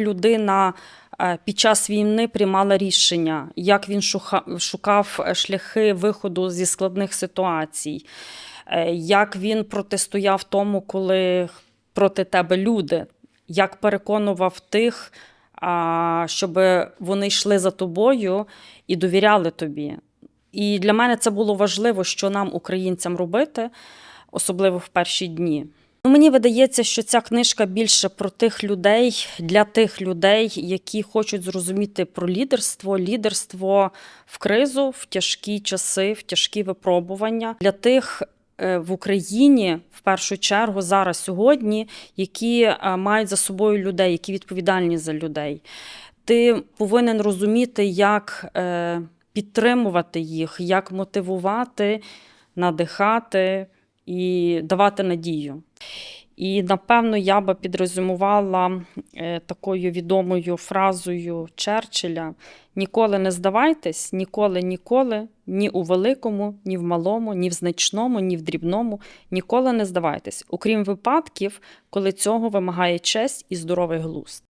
людина е, під час війни приймала рішення, як він шукав е, шляхи виходу зі складних ситуацій, е, як він протистояв тому, коли проти тебе люди, як переконував тих, щоб вони йшли за тобою і довіряли тобі. І для мене це було важливо, що нам, українцям, робити, особливо в перші дні. Ну, мені видається, що ця книжка більше про тих людей, для тих людей, які хочуть зрозуміти про лідерство, лідерство в кризу, в тяжкі часи, в тяжкі випробування, для тих е, в Україні, в першу чергу, зараз сьогодні, які е, мають за собою людей, які відповідальні за людей. Ти повинен розуміти, як е, підтримувати їх, як мотивувати, надихати і давати надію. І напевно я би підрозумувала е, такою відомою фразою Черчилля: ніколи не здавайтесь, ніколи, ніколи, ні у великому, ні в малому, ні в значному, ні в дрібному, ніколи не здавайтесь, окрім випадків, коли цього вимагає честь і здоровий глузд.